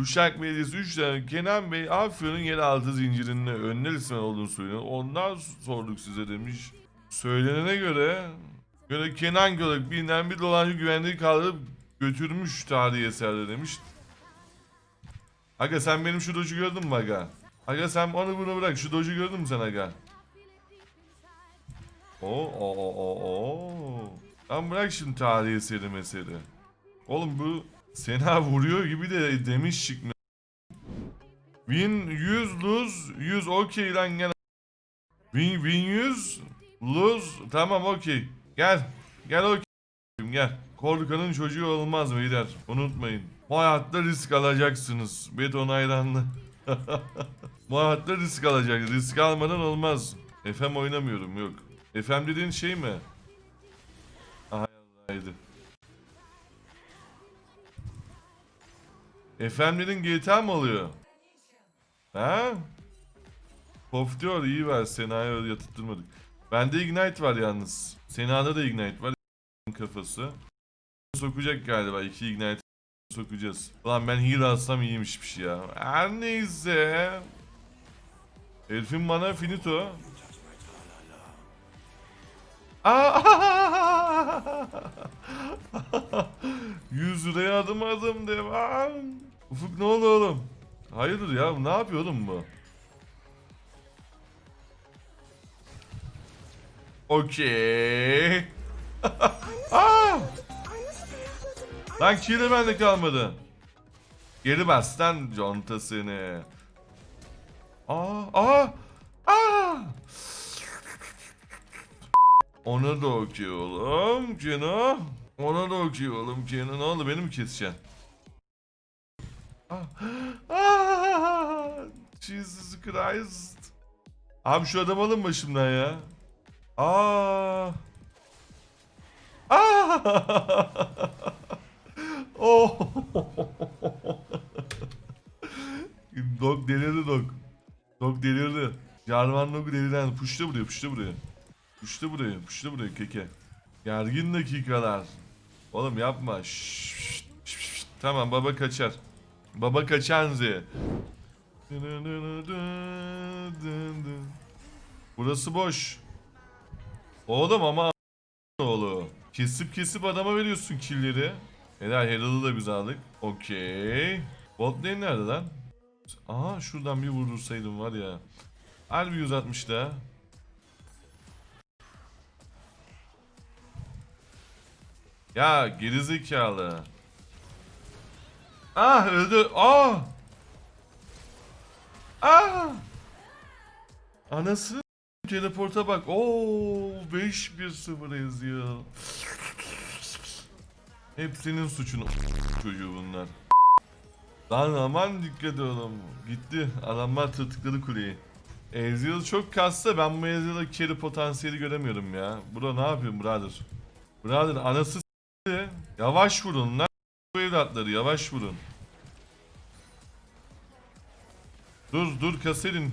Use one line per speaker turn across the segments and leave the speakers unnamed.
Uşak Belediyesi 3 tane Kenan Bey Afyon'un yeraltı zincirinin önler ismen olduğunu söylüyor. Ondan sorduk size demiş. Söylenene göre göre Kenan Gölük bilinen bir dolancı güvenliği kaldırıp götürmüş tarihi eserde demiş. Aga sen benim şu doju gördün mü aga? Aga sen onu bunu bırak şu doju gördün mü sen aga? Oo oo oo oo. Lan bırak şimdi tarihi eseri meseri. Oğlum bu Sena vuruyor gibi de demiş çıkma. Win 100 lose 100 okey lan gel. Win win 100 lose tamam okey. Gel. Gel okey. Gel. Korkanın çocuğu olmaz beyler. Unutmayın. Bu hayatta risk alacaksınız. Beton hayranlı. Bu hayatta risk alacak. Risk almadan olmaz. FM oynamıyorum yok. FM dediğin şey mi? Efendi'nin GTA mı oluyor? Ha? Pop diyor iyi ver Sena'ya yatırtmadık. Bende Ignite var yalnız. Sena'da da Ignite var. Kafası. Sokacak galiba. iki Ignite sokacağız. Ulan ben heal alsam iyiymişmiş ya. Her neyse. Herifin bana finito. Aa! 100 liraya adım adım devam. Ufuk ne oldu oğlum? Hayırdır ya ne yapıyor oğlum bu? Okey. Lan kili bende kalmadı. Geri bas lan contasını. Aa, aa, aa. Ona da okey oğlum Cino. Ona da okey oğlum Cino. Ne oldu beni mi keseceksin? Jesus Christ. Abi şu adam alın başımdan ya. Aa. Aa. oh. dog delirdi dog. Dog delirdi. Jarvan Dog delirdi. Puşta buraya puşta buraya. Puşta buraya puşta buraya keke. Gergin dakikalar. Oğlum yapma. Şşş, şşş, şşş. Tamam baba kaçar. Baba kaçanzi. Burası boş. Oğlum ama oğlu. Kesip kesip adama veriyorsun killleri. Helal Herald'ı da biz aldık. Okey. Bot lane nerede lan? Aha şuradan bir vurdursaydım var ya. Harbi 160 da. Ya gerizekalı. Ah öldü. Ah. Ah. Anası teleporta bak. Oo 5-1-0 yazıyor. Hepsinin suçunu çocuğu bunlar. Lan aman dikkat oğlum. Gitti. Adamlar tırtıkladı kuleyi. Ezreal çok kassa ben bu Ezreal'da carry potansiyeli göremiyorum ya. Bro ne yapıyorsun brother? Brother anası. Yavaş vurun lan evlatları yavaş vurun. Dur dur kaserin.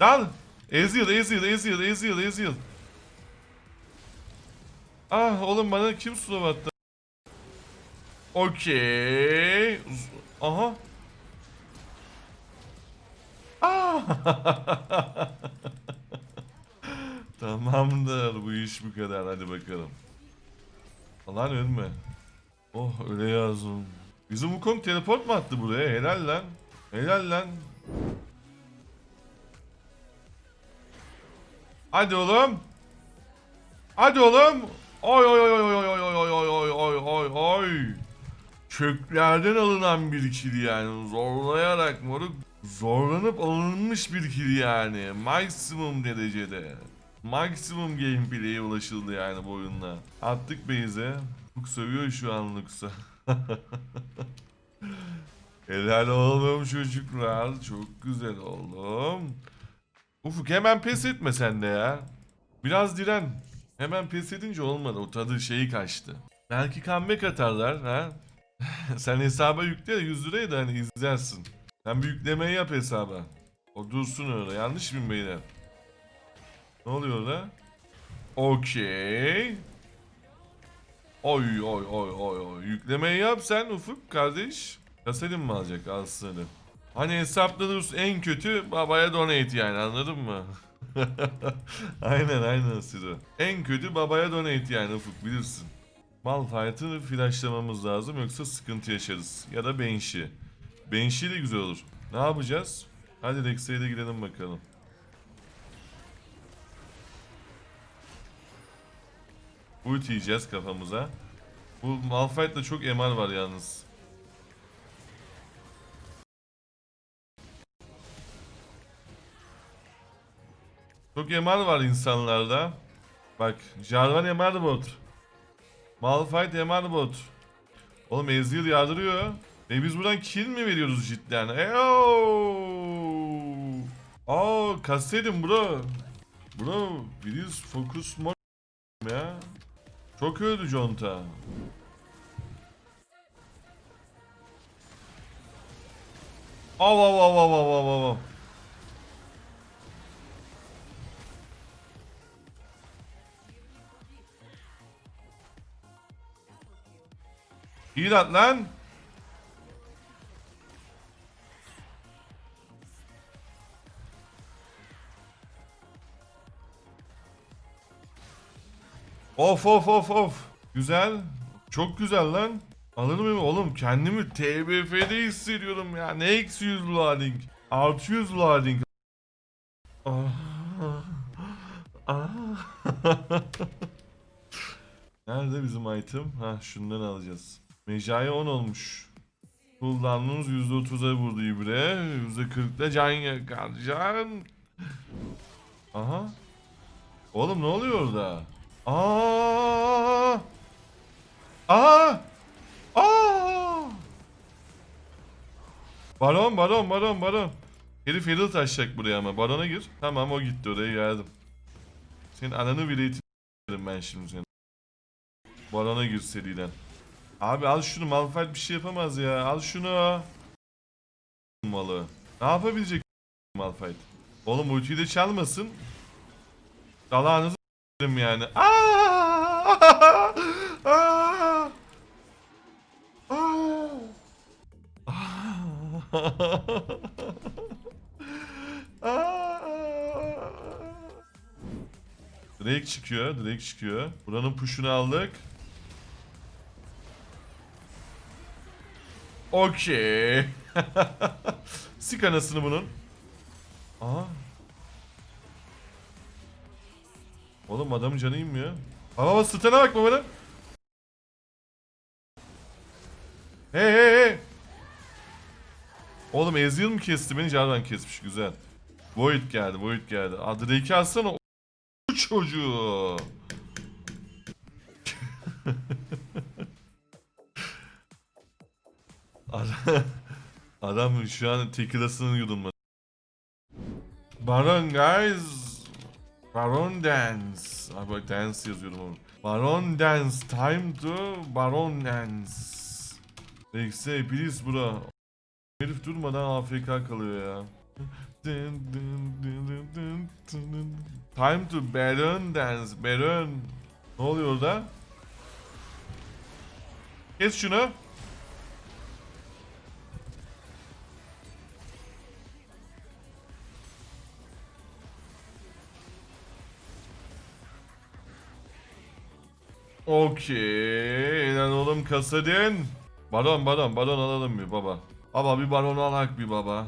Lan! Ezreal Ezreal Ezreal Ezreal Ezreal. Ah oğlum bana kim slow attı? Okey. Aha. Ah. Tamamdır bu iş bu kadar hadi bakalım. Lan ölme. Oh öyle yazdım. Bizim Wukong teleport mu attı buraya? Helal lan. Helal lan. Hadi oğlum. Hadi oğlum. Oy oy oy oy oy oy oy oy oy oy oy oy. Köklerden alınan bir kill yani. Zorlayarak moruk. Zorlanıp alınmış bir kill yani. Maksimum derecede. Maksimum gameplay'e ulaşıldı yani bu oyunla. Attık base'e. Lux sövüyor şu an Lux'a. Helal oğlum çocuklar. Çok güzel oğlum. Ufuk hemen pes etme sen de ya. Biraz diren. Hemen pes edince olmadı. O tadı şeyi kaçtı. Belki comeback atarlar ha. sen hesaba yükle de 100 lirayı da hani izlersin. Sen bir yüklemeyi yap hesaba. O dursun öyle. Yanlış mıyım beyler? Ne oluyor orada? Okey. Oy oy oy oy oy. Yüklemeyi yap sen Ufuk kardeş. Kaselim mi alacak alsın Hani hesapladığımız en kötü babaya donate yani anladın mı? aynen aynen Siro. En kötü babaya donate yani Ufuk bilirsin. Malphite'ı flashlamamız lazım yoksa sıkıntı yaşarız. Ya da Banshee. Banshee de güzel olur. Ne yapacağız? Hadi Rex'e de gidelim bakalım. Ulti yiyeceğiz kafamıza. Bu Malphite'da çok MR var yalnız. Çok MR var insanlarda. Bak Jarvan MR bot. Malphite MR bot. Oğlum Ezreal yardırıyor. E biz buradan kill mi veriyoruz cidden? Eyyoo. Aa kastettim bro. Bro, please focus more ya. Çok öldü Jonta. Av av av av av av av. İyi lan lan. Of of of of. Güzel. Çok güzel lan. Alır mıyım oğlum? Kendimi TBF'de hissediyorum ya. Ne eksi 100 loading? Artı 100 loading. Ah. Ah. Nerede bizim item? Ha şundan alacağız. Mecai 10 olmuş. Cooldown'umuz %30'a vurdu ibre. %40'da can yakar. Can. Aha. Oğlum ne oluyor orada? Aa! Aa! Aa! Baron, baron, baron, baron. Herif Herald taşacak buraya ama. Barona gir. Tamam o gitti oraya geldim. Senin ananı bile itirim ben şimdi seni. Barona gir seriden. Abi al şunu Malphite bir şey yapamaz ya. Al şunu. Malı. Ne yapabilecek Malphite? Oğlum ultiyi de çalmasın. Dalağınızı yani. Aa! Aa! Aa! Drake çıkıyor, Drake çıkıyor. Buranın push'unu aldık. Okey. Sik anasını bunun. Aha. Oğlum adamın canı inmiyor. Baba baba stana bak babanın. Hey hey hey. Oğlum Ezreal mı kesti beni? Jarvan kesmiş güzel. Void geldi, Void geldi. Aa, Drake'i alsana o çocuğu. Adam, adam şu an tekilasının yudulması. Baron guys. Baron dance. Abi dance yazıyorum onu. Baron dance. Time to Baron dance. Rex'e please bro. Herif durmadan AFK kalıyor ya. Time to Baron dance. Baron. Ne oluyor orada? Kes şunu. Okey. Lan oğlum kasadın. Baron baron baron alalım bir baba. Baba bir baron alak bir baba.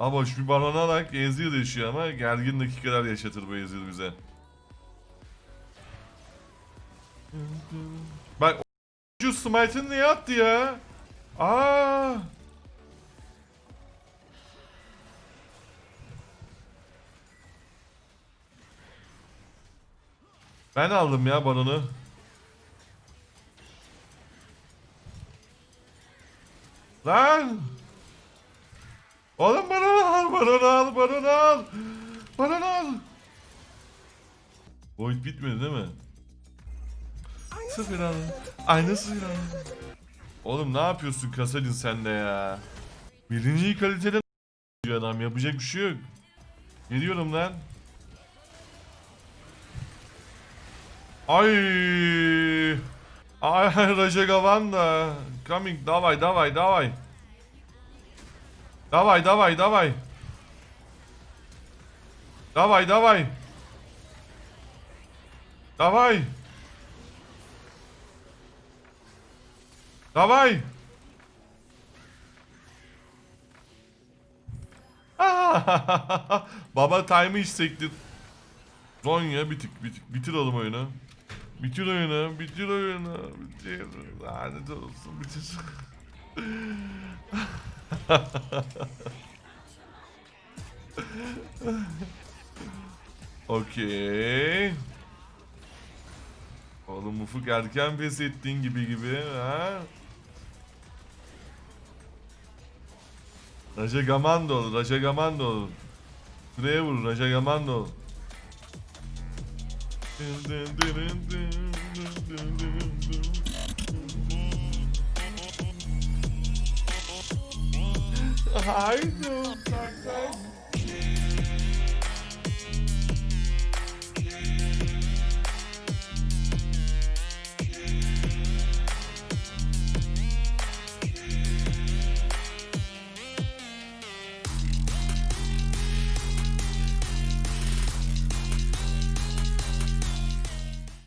Ama şu bir baron alak Ezreal yaşıyor ama gergin dakikalar yaşatır bu Ezreal bize. Bak şu smite'ın niye attı ya? Aa! Ben aldım ya baronu. Void bitmedi değil mi? Sıfır al. Aynı sıfır al. Oğlum ne yapıyorsun Kasadin sen de ya? Birinci kaliteden diyor adam yapacak bir şey yok. Geliyorum lan. Ay. Ay Rajagavan da. Coming davay davay davay. Dawaj, dawaj, dawaj. Dawaj, dawaj. Dawaj. Dawaj. Baba time'ı sektir. Zonya bitik bitik. Bitir oğlum oyunu. Bitir oyunu. Bitir oyunu. Bitir. Lanet olsun. Bitir. Okey. Oğlum Ufuk erken pes ettiğin gibi gibi ha. Raja Gamando olur, Raja Gamando olur. Şuraya vur, Raja Gamando olur. Haydi.